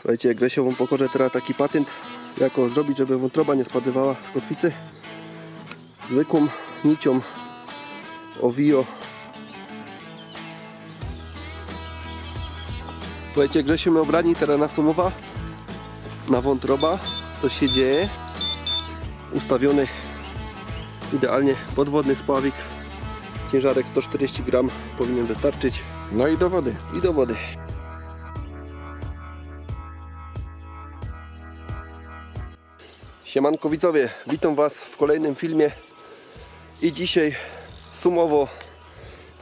Słuchajcie, Gresio wam pokorze teraz taki patent, jako zrobić, żeby wątroba nie spadywała z kotwicy. Zwykłą nicią Ovio. Słuchajcie, Gresio mnie obrani, teraz nas umowa na wątroba. Co się dzieje? Ustawiony idealnie podwodny spławik. Ciężarek 140 gram powinien wystarczyć. No i do wody. I do wody. Siemanko widzowie, witam Was w kolejnym filmie. I dzisiaj sumowo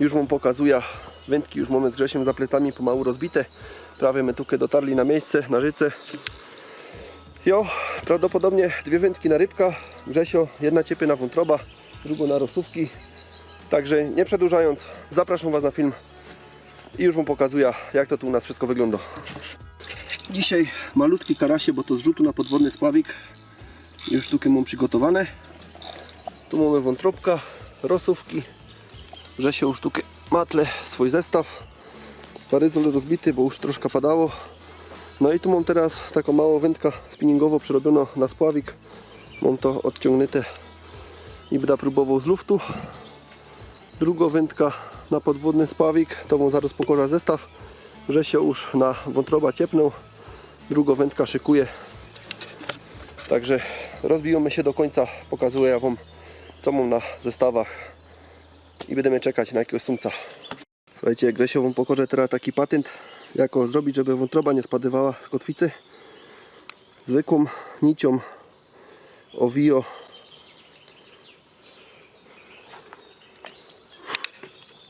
już Wam pokazuję wędki, już mamy z Grzesiem za plecami pomału rozbite. Prawie my tukę dotarli na miejsce, na życe. Jo, prawdopodobnie dwie wędki na rybka. Grzesio, jedna ciepie na wątroba druga na rosówki. Także nie przedłużając, zapraszam Was na film i już Wam pokazuję jak to tu u nas wszystko wygląda. Dzisiaj malutki karasie, bo to z rzutu na podwodny spławik. Już sztuki mam przygotowane. Tu mamy wątróbka, rosówki, Grzesio sztukę matle, swój zestaw. Paryzol rozbity, bo już troszkę padało. No i tu mam teraz taką małą wędkę spinningowo przerobioną na spławik. Mam to odciągnięte i będę próbował z luftu. Druga wędka na podwodny spławik, to wam zaraz pokora zestaw. Grzesio już na wątroba ciepnął, druga wędka szykuje. Także rozbijamy się do końca, pokazuję wam co mam na zestawach. I będziemy czekać na jakiegoś sumca. Słuchajcie, Grzesio wam teraz taki patent, jako zrobić, żeby wątroba nie spadywała z kotwicy. Zwykłą nicią Ovio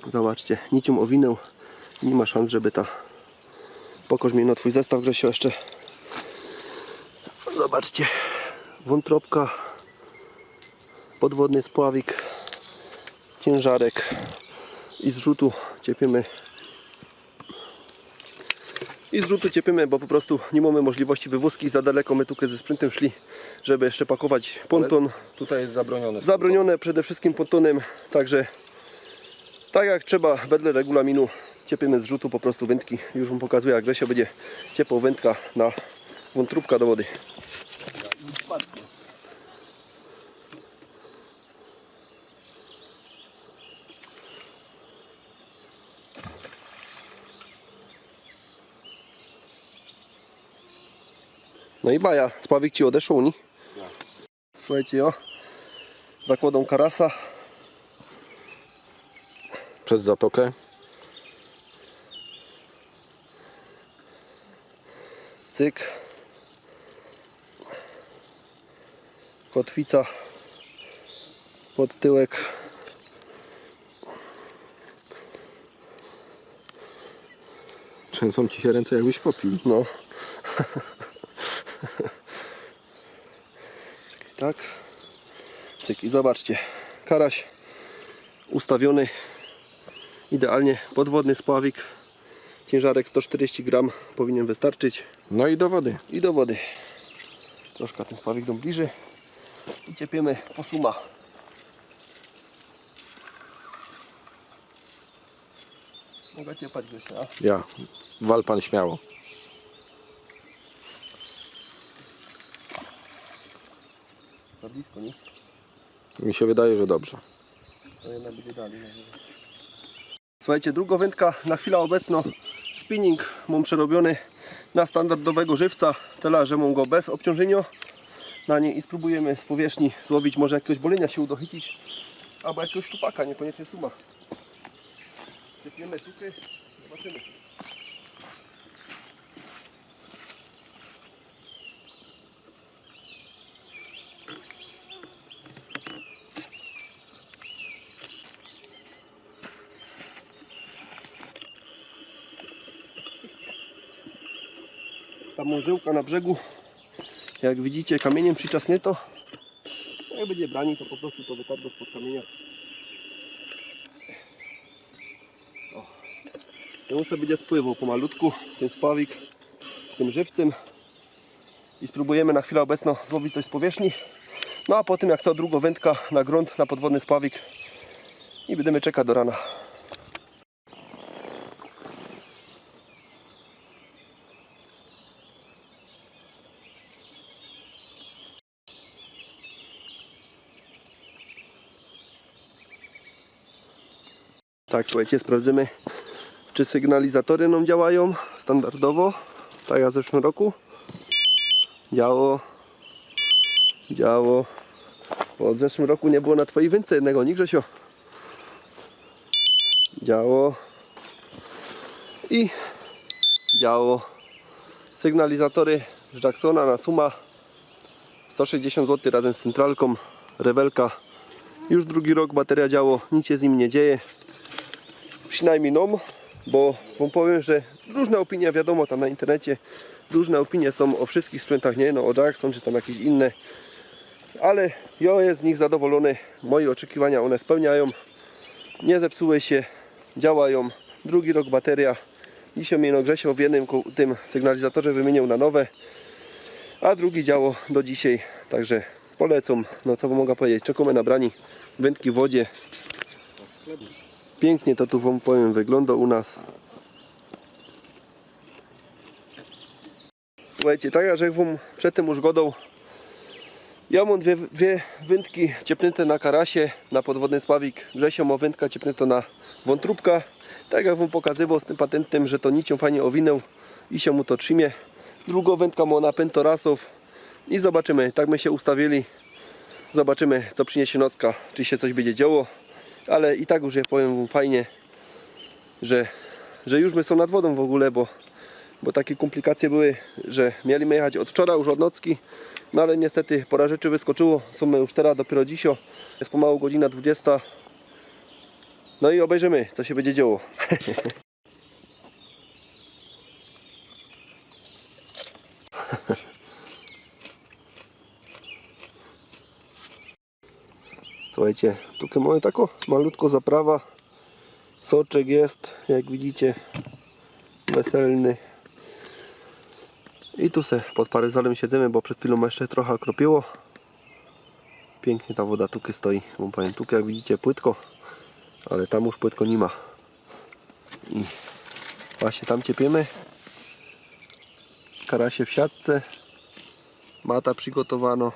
Zobaczcie, nicią owinął i nie ma szans, żeby ta Pokorz mi no twój zestaw Grzesio jeszcze. Zobaczcie Wątropka Podwodny spławik Ciężarek I z rzutu ciepiemy i z rzutu ciepiemy, bo po prostu nie mamy możliwości wywózki za daleko my tu ze sprintem szli, żeby jeszcze pakować ponton. Tutaj jest zabronione. Zabronione przede wszystkim pontonem, także tak jak trzeba wedle regulaminu ciepiemy z rzutu po prostu wędki. Już Wam pokazuję jak Grzesio będzie ciepło wędka na wątróbka do wody. No i baja, spławik Ci odeszł, nie? Słuchajcie, o, zakładą karasa, Przez zatokę. cyk, kotwica pod tyłek, Trzęsą ci się ręce jakbyś popił. no. Czekaj, tak, cyk i zobaczcie, karaś ustawiony idealnie, podwodny spławik, ciężarek 140 gram powinien wystarczyć. No i do wody. i do wody. Troszkę ten spławik do bliżej i ciepiemy po suma. Mogę ciepać Grzesia. Ja. Wal pan śmiało. Za blisko, nie? Mi się wydaje, że dobrze. To jednak będzie dalej. Słuchajcie, druga wędka na chwilę obecną spinning mam przerobiony na standardowego żywca, tyle że mam go bez obciążenia na nie i spróbujemy z powierzchni złowić może jakiegoś bolenia się udochycić albo jakiegoś szczupaka, niekoniecznie suma. Sypiemy suchy, zobaczymy. Ta morzyłka na brzegu, jak widzicie, kamieniem przyczasnyto. Jak będzie brani, to po prostu to wytardo spod kamienia. O. On sobie będzie spływał pomalutku, ten spławik z tym żywcem. I spróbujemy na chwilę obecną złowić coś z powierzchni. No a potem jak co druga wędka na grunt, na podwodny spławik. I będziemy czekać do rana. Tak, słuchajcie, sprawdzimy, czy sygnalizatory nam działają standardowo, tak jak w zeszłym roku. Działo, działo. Bo w zeszłym roku nie było na twojej wędce jednego, nie Grzesio? Działo. I działo. Sygnalizatory z Jacksona na Suma 160 zł razem z centralką, rewelka. Już drugi rok bateria działo, nic się z nim nie dzieje. Przynajmniej nom, bo wam powiem, że różne opinie wiadomo tam na internecie, różne opinie są o wszystkich sprzętach, nie no o Jackson czy tam jakieś inne. Ale ja jestem z nich zadowolony, moje oczekiwania one spełniają. Nie zepsuły się, działają. Drugi rok bateria. Dzisiaj mnie Grzesio w jednym tym sygnalizatorze wymienił na nowe, a drugi działo do dzisiaj. Także polecam. No co mogę powiedzieć, czekamy na brani wędki w wodzie. Pięknie to tu wam powiem wygląda u nas. Słuchajcie, tak jak wam przedtem już godą, ja mam dwie, dwie wędki ciepnięte na karasie, na podwodny spławik. Grzesio ma wędka ciepnięta na wątróbka. Tak jak wam pokazywał z tym patentem, że to nicią fajnie owinął i się mu to trzymie. Drugą wędkę ma na pentorasów i zobaczymy, tak my się ustawili. Zobaczymy co przyniesie nocka, czy się coś będzie działo. Ale i tak już ja powiem fajnie, że, że już my są nad wodą w ogóle, bo bo takie komplikacje były, że mieliśmy jechać od wczoraj już od nocki, no ale niestety pora rzeczy wyskoczyło, są my już teraz dopiero dzisiaj, jest pomału godzina 20. No i obejrzymy, co się będzie działo. Słuchajcie, tu mamy taką malutko zaprawa. Soczek jest, jak widzicie, weselny. I tu se pod paryzolem siedzimy, bo przed chwilą jeszcze trochę kropiło. Pięknie ta woda tuky stoi. Wam powiem, tukę jak widzicie płytko, ale tam już płytko nie ma. I właśnie tam ciepiemy. Karasie w siatce. Mata przygotowano.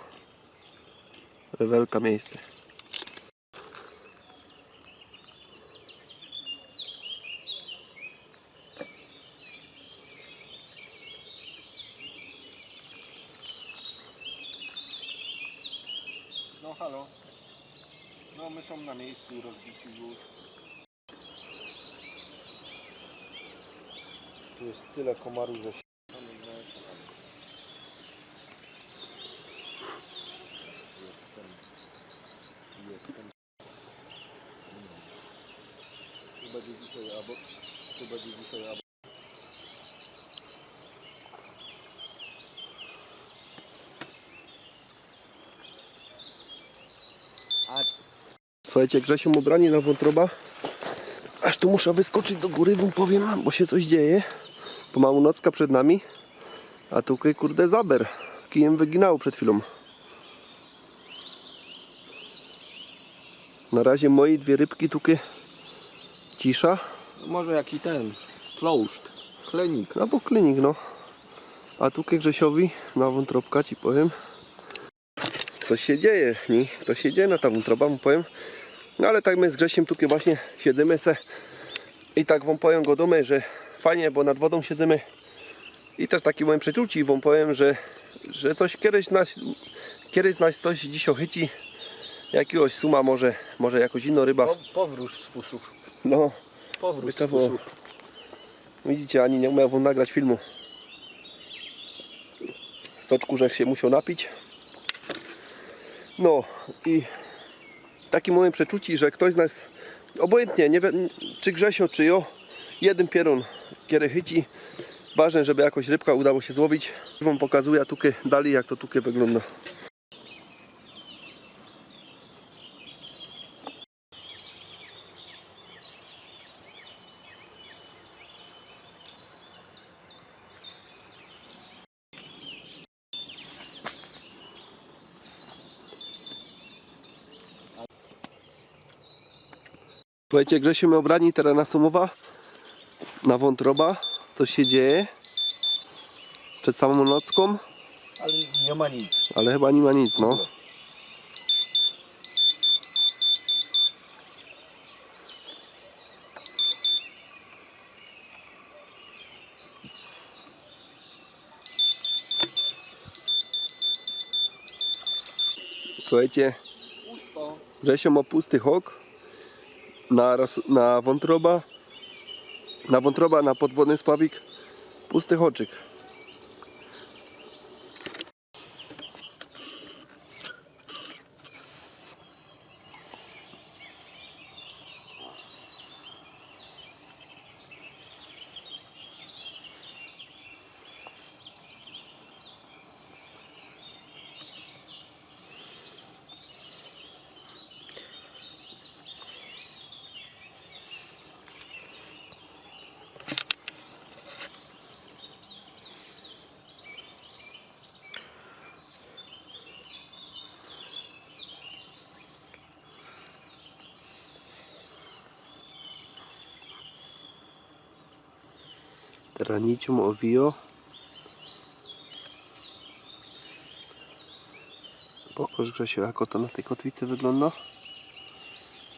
Rewelka miejsce. Halo. No my są na miejscu rozbici już. Tu jest tyle komarów, że się... Jestem... Jestem... Tu będzie dzisiaj albo... Tu będzie dzisiaj albo... Słuchajcie, Grzesiu ubrani na wątroba. Aż tu muszę wyskoczyć do góry, wam powiem, bo się coś dzieje. Pomału nocka przed nami. A tu kurde zaber. Kijem wyginał przed chwilą. Na razie moje dwie rybki tukie cisza. Może jaki ten... Flouszt. Chlenik. Albo klinik, no. A tu Grzesiowi na wątropka ci powiem. Coś się dzieje, nie? Co się dzieje na ta wątroba, mu powiem. No ale tak my z Grzesiem tu właśnie siedzimy se i tak wam powiem go domy, że fajnie, bo nad wodą siedzimy i też taki moim przeczuci wam powiem, że, że coś kiedyś nas kiedyś nas coś dziś ochyci jakiegoś suma może, może jakoś inna ryba. Po, powróż z fusów. No, Powróż z fusów. Widzicie, ani nie umiał wam nagrać filmu. Soczku, że się musiał napić. No i taki moje przeczuci, że ktoś z nas, obojętnie, nie czy Grzesio, czy jo, jeden pierun kiedy chyci. Ważne, żeby jakoś rybka udało się złowić. Wam pokazuję tukę dalej, jak to tukę wygląda. Słuchajcie, Grzesiu my obrani terena Somowa na wątroba. Co się dzieje? Przed samą nocką? Ale nie ma nic. Ale chyba nie ma nic, no. Słuchajcie, Pusto. Grzesio ma pusty hok na, na wątroba, na wątroba, na podwodny spławik, pusty hoczyk. Teraz nicią owijo. Pokaż Grzesiu, jak to na tej kotwicy wygląda.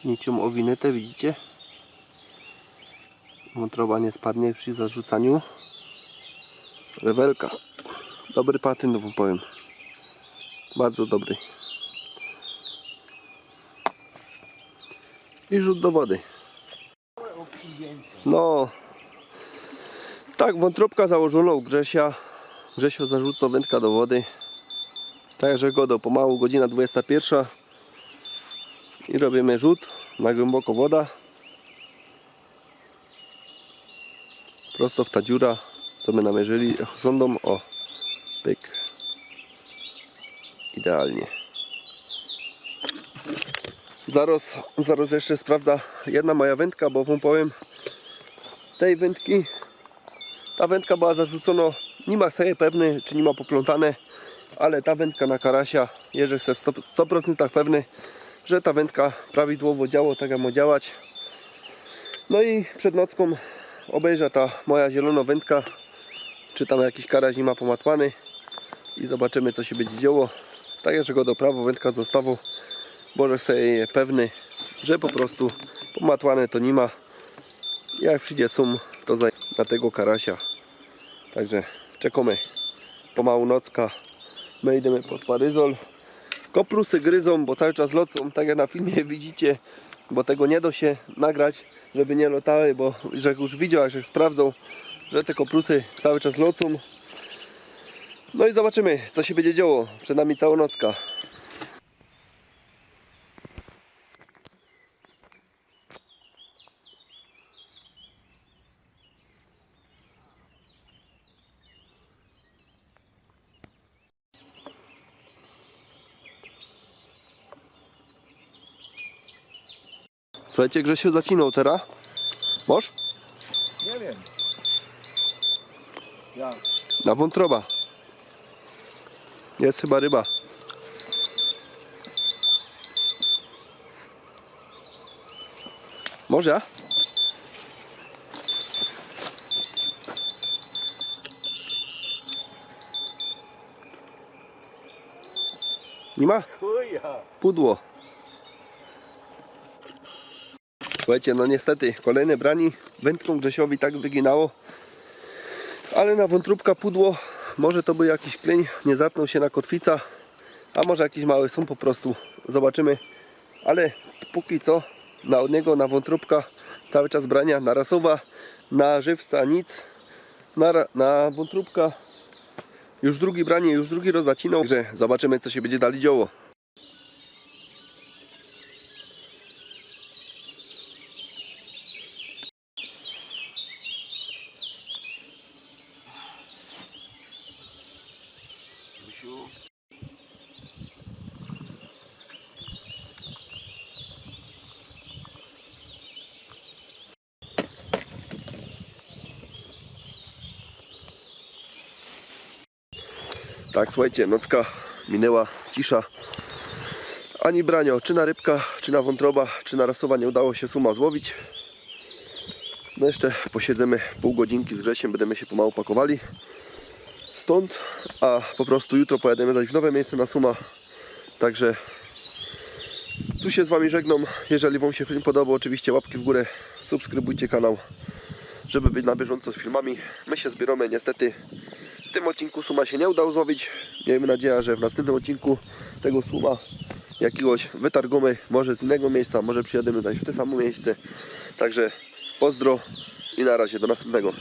Nicią owinetę, widzicie? Wątroba nie spadnie przy zarzucaniu. Rewelka. Dobry patyn, wam powiem. Bardzo dobry. I rzut do wody. No, tak, wątróbka założona u Grzesia. Grzesio zarzuca wędka do wody. Także godo, pomału, godzina 21. I robimy rzut na głęboko woda. Prosto w ta dziura, co my namierzyli sondą. O, pyk. Idealnie. Zaraz, zaraz jeszcze sprawdza jedna moja wędka, bo wam powiem tej wędki ta wędka była zarzucona, nie ma sobie pewny, czy nie ma poplątane, ale ta wędka na karasia, jestem w 100%, 100% pewny, że ta wędka prawidłowo działa, tak jak ma działać. No i przed nocką obejrzę ta moja zielona wędka, czy tam jakiś karaś nie ma pomatłany i zobaczymy co się będzie działo. Tak, że go do prawo wędka zostawu, Boże sobie pewny, że po prostu pomatłane to nie ma. Jak przyjdzie sum, to za na tego karasia. Także czekamy. Pomału nocka. My idziemy pod Paryzol. Koprusy gryzą, bo cały czas locą, tak jak na filmie widzicie, bo tego nie da się nagrać, żeby nie lotały, bo że już widział, jak sprawdzą, że te koprusy cały czas locą. No i zobaczymy, co się będzie działo. Przed nami cała nocka. Słuchajcie, Grzesiu zacinał teraz. Możesz? Nie wiem. Ja. Na wątroba. Jest chyba ryba. Może? Nie ma? Pudło. Słuchajcie, no niestety kolejne brani wędką Grzesiowi tak wyginało. Ale na wątróbka pudło, może to był jakiś kleń, nie zatnął się na kotwica, a może jakiś mały są po prostu. Zobaczymy. Ale póki co na od niego na wątróbka cały czas brania na rasowa, na żywca nic, na, na wątróbka już drugi branie, już drugi rozacinał. Także zobaczymy co się będzie dalej działo. Misiu. Tak, słuchajcie, nocka minęła, cisza. Ani branio, czy na rybka, czy na wątroba, czy na rasowa nie udało się suma złowić. No jeszcze posiedzemy pół godzinki z Grzesiem, będziemy się pomału pakowali stąd, a po prostu jutro pojedziemy zaś w nowe miejsce na suma. Także tu się z Wami żegnam. Jeżeli Wam się film podobał, oczywiście łapki w górę, subskrybujcie kanał, żeby być na bieżąco z filmami. My się zbieramy niestety w tym odcinku suma się nie udało złowić. Miejmy nadzieję, że w następnym odcinku tego suma jakiegoś wytargamy, może z innego miejsca, może przyjadziemy zaś w to samo miejsce. Także pozdro i na razie, do następnego.